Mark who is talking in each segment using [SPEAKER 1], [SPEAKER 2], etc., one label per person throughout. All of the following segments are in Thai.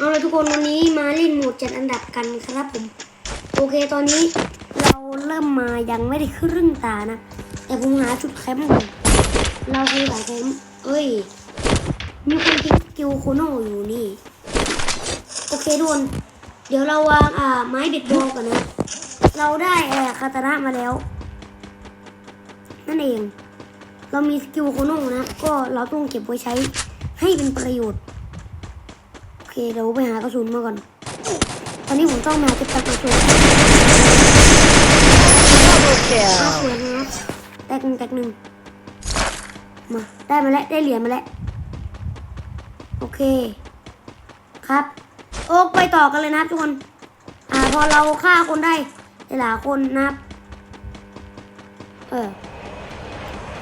[SPEAKER 1] เอาละทุกคนวันนี้มาเล่นโหมดจัดอันดับกันครับผม โอเคตอนนี้เราเริ่มมายังไม่ได้ครึ่งตานะ แต่ผมหาจุดแคมป์เราคือสายแคมป์เอ้ย มีคนคิดกิวโคโนอยู่นี่ โอเคทุกคนเดี๋ยวเราวางอ่าไม้เบ็ดบอลก่อนนะ เราได้แอร์คาตานะมาแล้ว นั่นเอง เรามีสกิลโคโนนะ ก็เราต้องเก็บไว้ใช้ให้เป็นประโยชน์ เคเดี๋ยวไปหากระสุนมาก่อน ตอนนี้ผมต้องมาเก็บกระสุน
[SPEAKER 2] Double
[SPEAKER 1] ห้าขวดนะครับแตกหนึ่งแตกหนึ่งมาได้มาแล้วได้เหรียญมาแล้วโอเค ครับ โอ้ไปต่อกันเลยนะครับทุกคนอ่าพอเราฆ่าคนได้หลายคนนะครับ เออ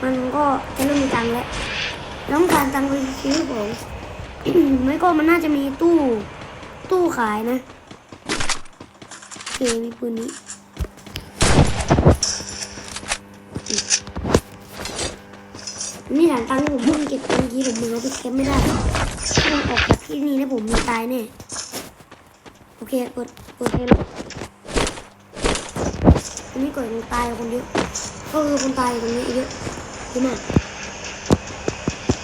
[SPEAKER 1] มันก็จะเริ่มมีตังค์แล้วต้องการตังค์ไปซื้อของ ไม่ก็มันน่าจะมีตู้ ตู้ขายนะโอเคมีปืนนี้นี่ฐานตังค์ผมเพิ่งเก็บเมื่อกี้ผมมือที่แคมป์ไม่ได้ถ้าผมออกจากที่นี่แล้วผมมีตายแน่โอเคกดกดให้ลงอันนี้กดคนตายคนเยอะก็คือคนตายตรงนี้เยอะเยอะมาก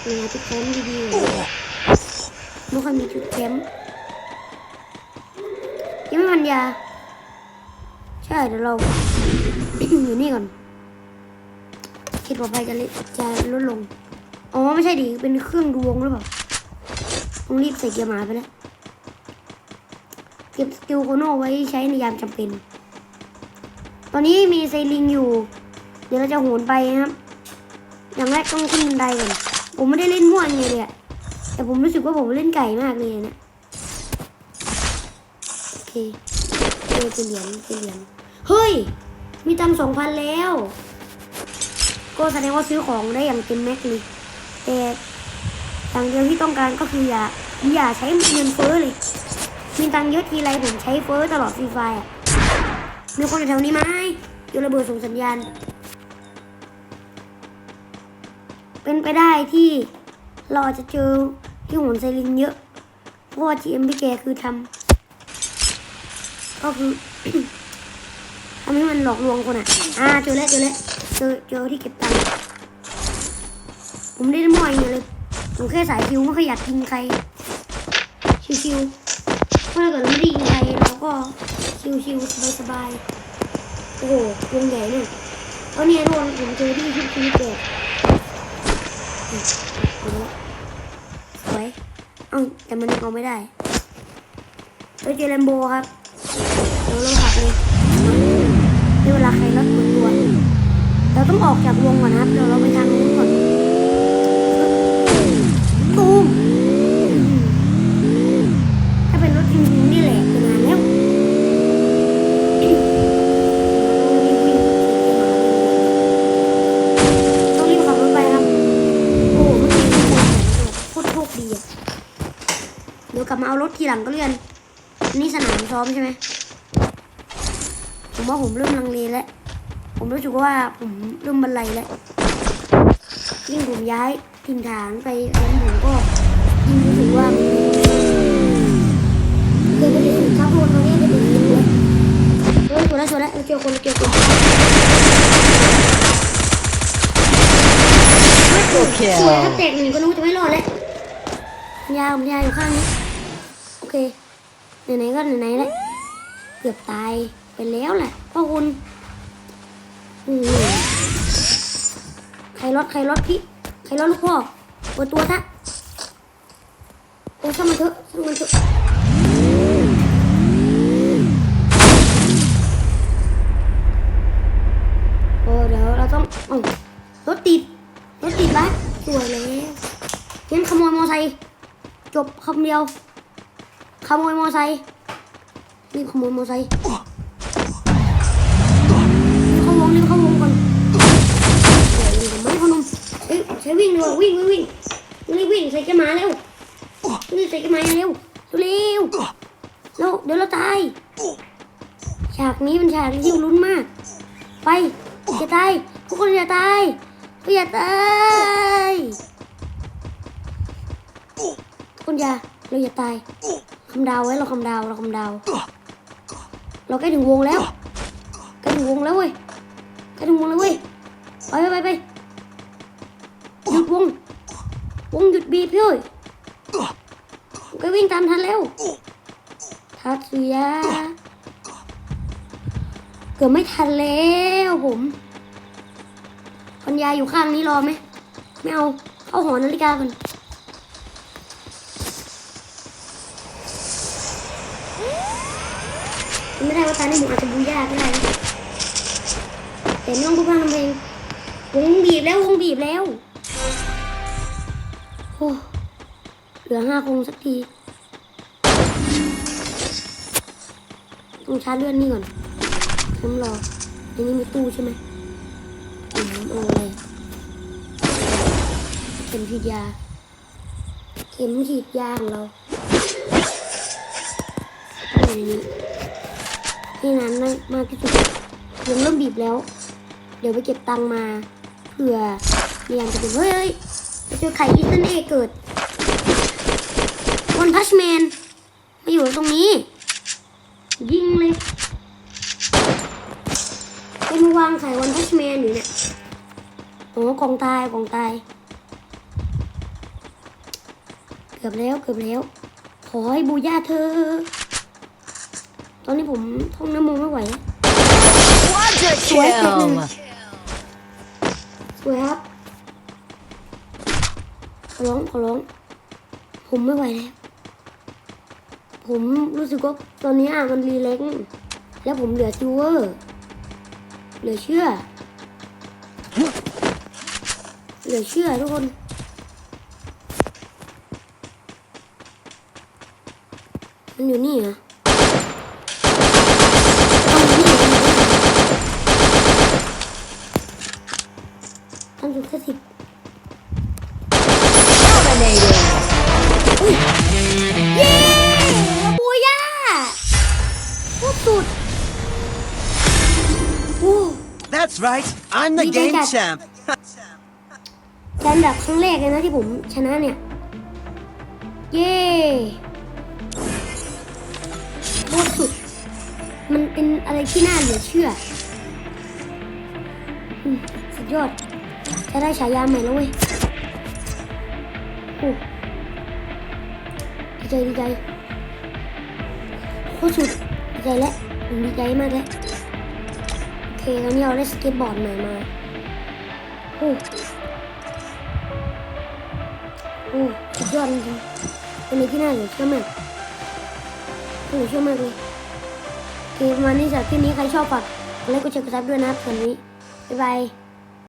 [SPEAKER 1] มีจุดแคมดีๆ ไม่ค่อยมีจุดแคมป์ยังไม่พันยา ใช่เดี๋ยวเรา อยู่นี่ก่อนคิดว่าไปจะเลจะลดลง อ๋อไม่ใช่ดิเป็นเครื่องดวงหรือเปล่าต้องรีบใส่เกียร์หมาไปแล้วเก็บสกิลโคโนไว้ใช้ในยามจำเป็น ตอนนี้มีไซลิงอยู่ เดี๋ยวเราจะโหนไปนะครับ อย่างแรกต้องขึ้นบันไดก่อนผมไม่ได้เล่นมั่วไงเลยอะ แต่ผมรู้สึกว่าผมเล่นไก่มากเลยเนี่ยโอเคเออเป็นเหรียญเป็นเหรียญเฮ้ย มีตังสองพันแล้ว ก็แสดงว่าซื้อของได้อย่างเต็มแม็กเลยแต่อย่างเดียวที่ต้องการก็คืออย่าอย่าใช้เงินเฟ้อเลย มีตังเยอะทีไรผมใช้เฟ้อตลอดฟรีไฟอะมีคนอยู่แถวนี้ไหมโยนระเบิดส่งสัญญาณ เป็นไปได้ที่เราอจจะเจอ ที่โหนไซลินเยอะ เพราะว่า GM พี่แกคือทำก็คือทำให้มันหลอกลวงคนอะ อ่าเจอแล้วเจอแล้วเจอเจอที่เก็บตังค์ผมได้มั่วอย่างเดียเลยผมแค่สายคิวไม่เคยอยากยิงใคร ชิวๆเพราะถ้าเกิดราไม่ได้ยิงใครเราก็ชิวๆสบายๆโอ้โหวงใหญ่เนี่ยเอาเนี่ยทุกคนผมเจอที่ชุดชีวิตเด็กเอาละสวยเอ้าแต่มันยังเอาไม่ได้เราเจอแลมโบครับเดี๋ยวเราขับเลยในเวลาใครรถมันตัวเราต้องออกจากวงก่อนนะครับเดี๋ยวเราไปทางนู้นก่อนตูมถ้าเป็นรถจริงๆนี่แหละเป็นงานแล้วต้องรีบขับรถไปครับ โอ้เมื่อกี้โคตรโชคดีอะเดี๋ยวกลับมาเอารถ ทีหลังก็เรียนอันนี่สนามซ้อมใช่ไหมผมว่าผมเริ่มลังเลแล้ว ผมรู้สึกว่าผมเริ่มบันไลแล้วยิ่งผมย้ายถิ่นฐานไปแคมป์ผมก็ยิ่งรู้สึกว่าเคยไปถึงครับคนตรงนี้ไปถึงเลยเฮ้ยสวยแล้วสวยแล้วเราเจอคนเราเจอคน
[SPEAKER 2] Triple
[SPEAKER 1] สวยถ้า
[SPEAKER 2] kill.
[SPEAKER 1] แตกหนึ่งก็รู้จะไม่รอดแล้วยาวผมยาวอยู่ข้างนี้โอ เคไหนๆก็ไหนๆแล้วเกือบตายไปแล้วแหละพ่อคุณอืมใครรถใครรถพี่ใครรถลูกพ่อเปิดตัวซะโอ้ช่างมันเถอะช่างมันเถอะโอ้เดี๋ยวเราต้องอ้ารถติดรถติดปะสวยแล้วงั้นขโมยมอไซค์จบคำเดียว ขโมยมอไซค์รีบขโมยมอไซค์เข้าวงรีบเข้าวงก่อนไม่พนมเอ้ยใช้วิ่งดีกว่าวิ่งวิ่งวิ่งรีบวิ่งใส่แกมาเร็วรีบใส่แกมาเร็วเร็วเร็วเดี๋ยวเราตายฉากนี้เป็นฉากที่ลุ้นมาก ไปอย่าตายทุกคนอย่าตายอย่าตายทุกคนอย่าเราอย่าตาย ขำดาวไว้เราคำดาวเราคำดาว เราใกล้ถึงวงแล้วใกล้ถึงวงแล้วเว้ยใกล้ถึงวงแล้วเว้ยไปไปไปหยุดวง วงหยุดบีบพี่เอ้ยก็วิ่งตามทันแล้วทัตสุยะเกือบไม่ทันแล้วผมปัญญาอยู่ข้างนี้รอไหมไม่เอาเข้าหอนาฬิกาก่อน ได้ว่าตาในหมูอาจจะบูยากก็ได้แต่ไม่ต้องพูดพร่ำทำเพลงวงบีบแล้ววงบีบแล้วโอ้เหลือห้าคงสักทีต้องชาร์จเลือดนี่ก่อนน้ำรออันนี้มีตู้ใช่ไหมอืมเอาอะไรเข็มฉีดยา เข็มฉีดยาของเราอันนี้ ที่นั้นนะมากที่สุดวงเริ่มบีบแล้ว เดี๋ยวไปเก็บตังมาเผื่อเรียนจะเป็นเฮ้ยเฮ้ยไปเจอไข่อีสตันเอเกิดวันพัชแมนมาอยู่ตรงนี้ ยิงเลยเป็นวางไข่วันพัชแมนอยู่เนี่ยโอ้กองตายกองตาย เกือบแล้วเกือบแล้ว ขอให้บูย่าเธอ ตอนนี้ผมท่องน้ำมงไม่ไหวแล้ว
[SPEAKER 2] Quadra
[SPEAKER 1] Swipe it
[SPEAKER 2] kill.
[SPEAKER 1] สวยครับขอร้องขอร้อง ผมไม่ไหวแล้ว ผมรู้สึกว่าตอนนี้อะมันรีเล็ก แล้วผมเหลือซิลเวอร์เหลือเชื่อ เหลือเชื่อทุกคนมันอยู่นี่เหรอเอาอยู่นี่เหรอ ทำสุดแค่สิบ
[SPEAKER 2] Dominating.
[SPEAKER 1] เย้ปูย่าพูดสุดโอ้
[SPEAKER 3] That's right. I'm the game champ.
[SPEAKER 1] แซนดับครั้งแรกเลยนะที่ผมชนะเนี่ย เย้พูดสุด มันเป็นอะไรที่น่าเหลือเชื่ออืมสุดยอด จะได้ฉายาใหม่แล้วเว้ยโอ้ดีใจดีใจโคตรสุดดีใจแล้วดีใจมากแล้วโอเคตอนนี้เราได้สเก็ตบอร์ดใหม่มาโอ้โอ้สุดยอดจริงๆเป็นอะไรที่น่าเหลือเชื่อมากเหลือเชื่อมากเลยโอเคมาณนี้จากคลิปนี้ใครชอบฝากกดไลค์กดแชร์กดซับด้วยนะครับวันนี้บ๊ายบาย